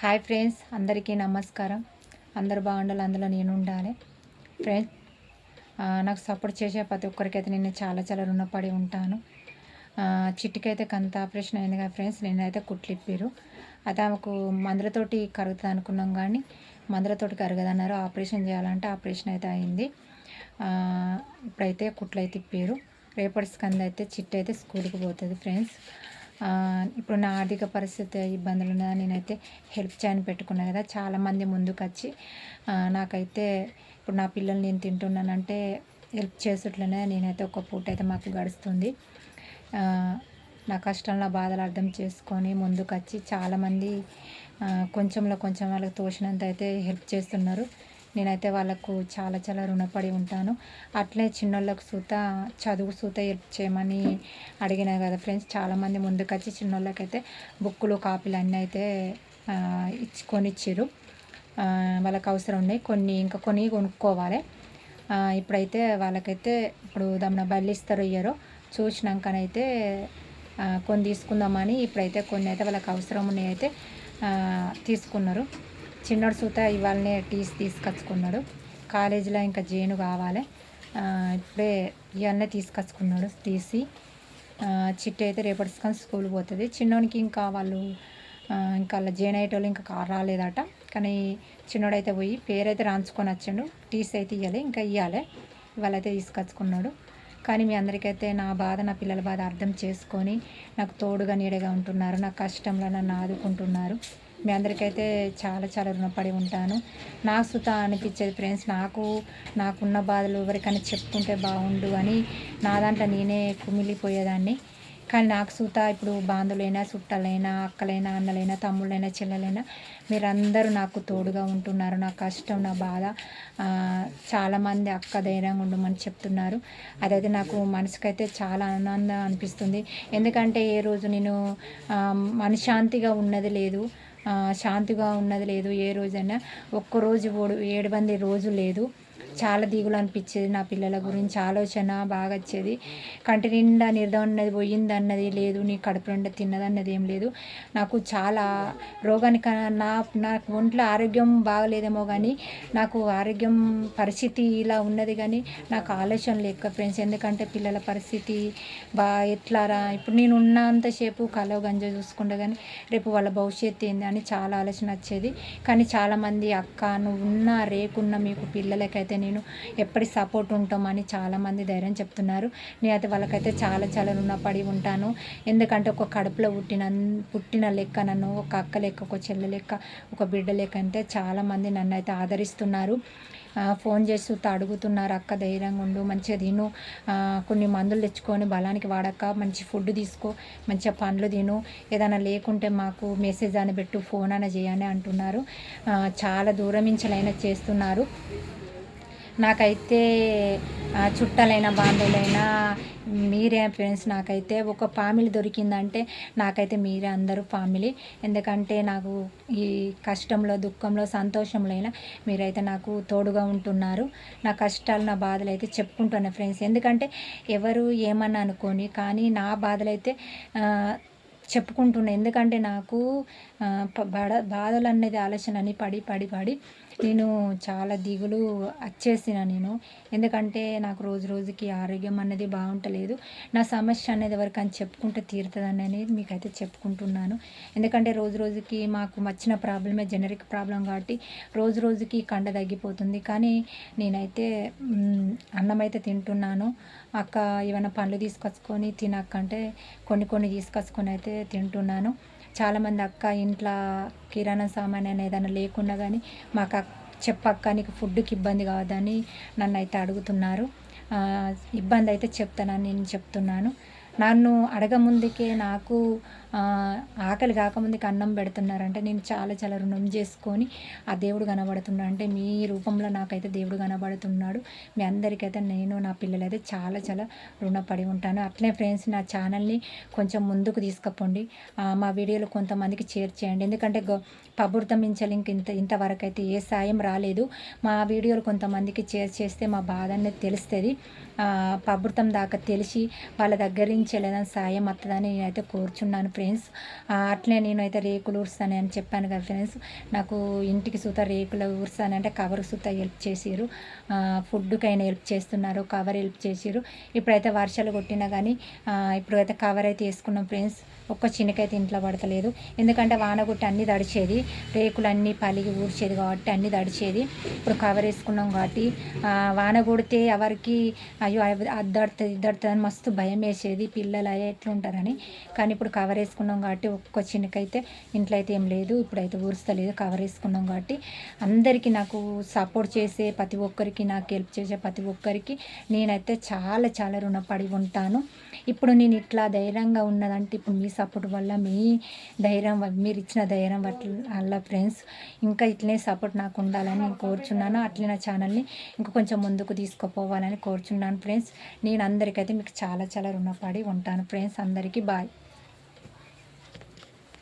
Hi friends అందరికీ నమస్కారం. అందరు బాగుండాలి అందులో నేను ఉండాలి. ఫ్రెండ్స్ నాకు సపోర్ట్ చేసే ప్రతి ఒక్కరికైతే నేను చాలా చాలా రుణపడి ఉంటాను. చిట్టుకైతే చిట్టికైతే కంత ఆపరేషన్ అయింది కదా ఫ్రెండ్స్ నేనైతే కుట్లిప్పారు. అయితే ఆమెకు మందులతోటి కరుగుతుంది అనుకున్నాం కానీ మందులతోటి కరగదన్నారు. ఆపరేషన్ చేయాలంటే ఆపరేషన్ అయితే అయింది. ఇప్పుడైతే కుట్లు అయితే ఇప్పారు రేపటి స్కంద అయితే చిట్టి అయితే స్కూల్కి పోతుంది ఫ్రెండ్స్. ఇప్పుడు నా ఆర్థిక పరిస్థితి ఇబ్బందులు ఉన్నా నేనైతే హెల్ప్ చేయని పెట్టుకున్నా కదా చాలామంది ముందుకు వచ్చి నాకైతే ఇప్పుడు నా పిల్లలు నేను తింటున్నానంటే హెల్ప్ చేసేట్లనే నేనైతే ఒక పూట అయితే మాకు గడుస్తుంది. ఆ, నా కష్టంలో బాధలు అర్థం చేసుకొని ముందుకు వచ్చి చాలామంది కొంచెంలో కొంచెం వాళ్ళకి తోచినంత అయితే హెల్ప్ చేస్తున్నారు. నేనైతే వాళ్ళకు చాలా చాలా రుణపడి ఉంటాను. అట్లే చిన్నోళ్ళకు సూత చదువు సూత హెల్ప్ చేయమని అడిగినా కదా ఫ్రెండ్స్. చాలామంది ముందుకొచ్చి చిన్నోళ్ళకైతే బుక్కులు కాపీలు అన్నీ అయితే ఇచ్చి కొనిచ్చిర్రు. వాళ్ళకి అవసరం ఉన్నాయి. కొన్ని ఇంకా కొన్ని కొనుక్కోవాలి. ఇప్పుడైతే వాళ్ళకైతే ఇప్పుడు దమ్న బల్లిస్తారు ఇస్తారో ఇయ్యరో. చూసినాకనైతే కొన్ని తీసుకుందామని ఇప్పుడైతే కొన్ని అయితే వాళ్ళకి అవసరం ఉన్నాయి అయితే తీసుకున్నారు. చిన్నోడు సూత ఇవాళనే టీస్ తీసుకొచ్చుకున్నాడు. కాలేజీలో ఇంకా జేను కావాలి. ఇప్పుడే ఇవన్నీ తీసుకొచ్చుకున్నాడు తీసి. ఆ, చిట్టి అయితే రేపటి స్కూల్ స్కూల్ పోతుంది. చిన్నోనికి ఇంకా వాళ్ళు ఇంకా వాళ్ళ జేన్ అయ్యేటోళ్ళు ఇంకా కార్ రాలేదట. కానీ చిన్నోడైతే పోయి పేరైతే రాంచుకొని వచ్చిండు. టీస్ అయితే ఇవ్వాలి ఇంకా ఇవ్వాలి ఇవాళైతే తీసుకొచ్చుకున్నాడు. కానీ మీ అందరికైతే నా బాధ నా పిల్లల బాధ అర్థం చేసుకొని నాకు తోడుగా నీడగా ఉంటున్నారు నా కష్టంలో నన్ను ఆదుకుంటున్నారు. మీ అందరికైతే చాలా చాలా రుణపడి ఉంటాను. నా సుత అనిపించేది ఫ్రెండ్స్ నాకు నాకున్న బాధలు ఎవరికైనా చెప్పుకుంటే బాగుండు అని నా దాంట్లో నేనే కుమిలిపోయేదాన్ని. కానీ నాకు సుత ఇప్పుడు బాంధులైనా చుట్టాలైనా అక్కలైనా అన్నలైనా తమ్ముళ్ళైనా చెల్లెలైనా మీరందరూ నాకు తోడుగా ఉంటున్నారు. నా కష్టం నా బాధ చాలామంది అక్క ధైర్యంగా ఉండమని చెప్తున్నారు. అదైతే నాకు మనసుకైతే చాలా ఆనందం అనిపిస్తుంది. ఎందుకంటే ఏ రోజు నేను మనశ్శాంతిగా ఉన్నది లేదు. శాంతిగా ఉన్నది లేదు ఏ రోజైనా ఒక్కరోజు ఓడు ఏడు మంది రోజు లేదు. చాలా దిగులు అనిపించేది నా పిల్లల గురించి ఆలోచన బాగా వచ్చేది. కంటి నిండా నిర్ధం అన్నది పోయింది అన్నది లేదు నీ కడుపు నిండా తిన్నదన్నది ఏం లేదు. నాకు చాలా రోగానికి నా నాకు ఒంట్లో ఆరోగ్యం బాగలేదేమో కానీ నాకు ఆరోగ్యం పరిస్థితి ఇలా ఉన్నది కానీ నాకు ఆలోచన లేక ఫ్రెండ్స్ ఎందుకంటే పిల్లల పరిస్థితి బా ఎట్లారా ఇప్పుడు నేను ఉన్నంతసేపు కలవ గంజ చూసుకుంటా కానీ రేపు వాళ్ళ భవిష్యత్తు ఏంది అని చాలా ఆలోచన వచ్చేది. కానీ చాలామంది అక్క నువ్వు ఉన్నా రేకున్న మీకు పిల్లలకైతే నేను ఎప్పటి సపోర్ట్ ఉంటామని చాలామంది ధైర్యం చెప్తున్నారు. నేనైతే వాళ్ళకైతే చాలా చాలా రుణపడి ఉంటాను. ఎందుకంటే ఒక కడుపులో పుట్టిన పుట్టిన లెక్క నన్ను ఒక అక్క లెక్క ఒక చెల్లె లెక్క ఒక బిడ్డ లెక్క అంటే చాలామంది నన్ను అయితే ఆదరిస్తున్నారు ఫోన్ చేస్తూ అడుగుతున్నారు అక్క ధైర్యంగా ఉండు మంచిగా తిను. కొన్ని మందులు తెచ్చుకొని బలానికి వాడక మంచి ఫుడ్ తీసుకో మంచిగా పండ్లు తిను. ఏదైనా లేకుంటే మాకు మెసేజ్ అని పెట్టు ఫోన్ అని చేయని అంటున్నారు. చాలా దూరం నుంచి చేస్తున్నారు. నాకైతే చుట్టాలైనా బాంధవులైనా మీరే ఫ్రెండ్స్ నాకైతే ఒక ఫ్యామిలీ దొరికిందంటే నాకైతే మీరే అందరూ ఫ్యామిలీ. ఎందుకంటే నాకు ఈ కష్టంలో దుఃఖంలో సంతోషంలో అయినా మీరైతే నాకు తోడుగా ఉంటున్నారు. నా కష్టాలు నా బాధలు అయితే చెప్పుకుంటున్నాను ఫ్రెండ్స్. ఎందుకంటే ఎవరు ఏమన్నా అనుకోని కానీ నా బాధలు అయితే చెప్పుకుంటున్నా ఎందుకంటే నాకు బడ బాధలు అనేది ఆలోచన అని పడి పడి పడి నేను చాలా దిగులు వచ్చేసిన నేను. ఎందుకంటే నాకు రోజు రోజుకి ఆరోగ్యం అనేది బాగుంటలేదు. నా సమస్య అనేది ఎవరికైనా చెప్పుకుంటే తీరుతుందని అనేది మీకైతే చెప్పుకుంటున్నాను. ఎందుకంటే రోజు రోజుకి మాకు వచ్చిన ప్రాబ్లమే జనరిక్ ప్రాబ్లం కాబట్టి రోజు రోజుకి కండ తగ్గిపోతుంది. కానీ నేనైతే అన్నం అయితే తింటున్నాను. అక్క ఏమైనా పండ్లు తీసుకొచ్చుకొని తినక్కంటే కొన్ని కొన్ని తీసుకొచ్చుకొని అయితే తింటున్నాను. చాలామంది అక్క ఇంట్లో కిరాణా సామాన్ అనేది ఏదైనా లేకున్నా కానీ మాకు చెప్పక్క నీకు ఫుడ్కి ఇబ్బంది కావద్దని నన్ను అయితే అడుగుతున్నారు ఇబ్బంది అయితే చెప్తానని నేను చెప్తున్నాను. నన్ను అడగముందుకే నాకు ఆకలి కాకముందుకే అన్నం పెడుతున్నారంటే నేను చాలా చాలా రుణం చేసుకొని ఆ దేవుడు కనబడుతున్నాడు. అంటే మీ రూపంలో నాకైతే దేవుడు కనబడుతున్నాడు. మీ అందరికైతే నేను నా పిల్లలైతే చాలా చాలా రుణపడి ఉంటాను. అట్లే ఫ్రెండ్స్ నా ఛానల్ని కొంచెం ముందుకు తీసుకుపోండి. మా వీడియోలు కొంతమందికి షేర్ చేయండి. ఎందుకంటే పబుర్తం మించాలి ఇంక ఇంత ఇంతవరకు అయితే ఏ సాయం రాలేదు. మా వీడియోలు కొంతమందికి షేర్ చేస్తే మా బాధ అనేది తెలుస్తుంది. పబుర్తం దాకా తెలిసి వాళ్ళ దగ్గర నుంచి ఏదైనా సాయం వస్తుందని నేనైతే కోరుచున్నాను ఫ్రెండ్స్. ఫ్రెండ్స్ అట్లే నేనైతే రేకులు ఊరుస్తాను అని చెప్పాను కదా ఫ్రెండ్స్ నాకు ఇంటికి సుత రేకులు ఊరుస్తానంటే కవర్ సుత హెల్ప్ చేసిరు ఫుడ్కైనా హెల్ప్ చేస్తున్నారు కవర్ హెల్ప్ చేసిరు ఇప్పుడైతే వర్షాలు కొట్టినా కానీ ఇప్పుడు అయితే కవర్ అయితే వేసుకున్నాం ఫ్రెండ్స్ ఒక్క చిన్నకైతే ఇంట్లో పడతలేదు. ఎందుకంటే వాన అన్నీ తడిచేది. రేకులు అన్నీ పలిగి ఊడ్చేది కాబట్టి అన్నీ తడిచేది. ఇప్పుడు కవర్ వేసుకున్నాం కాబట్టి వాన కొడితే ఎవరికి అయ్యో అద్దడుతుంది ఇద్దడుతుంది అని మస్తు భయం వేసేది. పిల్లలు అయ్యే ఎట్లుంటారని. కానీ ఇప్పుడు కవర్ వేసుకున్నాం కాబట్టి ఒక్క చిన్నకైతే ఇంట్లో అయితే ఏం లేదు ఇప్పుడైతే ఊరుస్తలేదు కవర్ వేసుకున్నాం కాబట్టి అందరికీ నాకు సపోర్ట్ చేసే ప్రతి ఒక్కరికి నాకు హెల్ప్ చేసే ప్రతి ఒక్కరికి నేనైతే చాలా చాలా రుణపడి ఉంటాను. ఇప్పుడు నేను ఇట్లా ధైర్యంగా ఉన్నదంటే ఇప్పుడు మీ సపోర్ట్ వల్ల మీ ధైర్యం మీరు ఇచ్చిన ధైర్యం వల్ల ఫ్రెండ్స్ ఇంకా ఇట్లనే సపోర్ట్ నాకు ఉండాలని నేను కోరుచున్నాను. అట్లే నా ఛానల్ని ఇంకా కొంచెం ముందుకు తీసుకుపోవాలని కోరుచున్నాను ఫ్రెండ్స్. నేను అందరికైతే మీకు చాలా చాలా రుణపడి ఉంటాను. ఫ్రెండ్స్ అందరికీ బాయ్.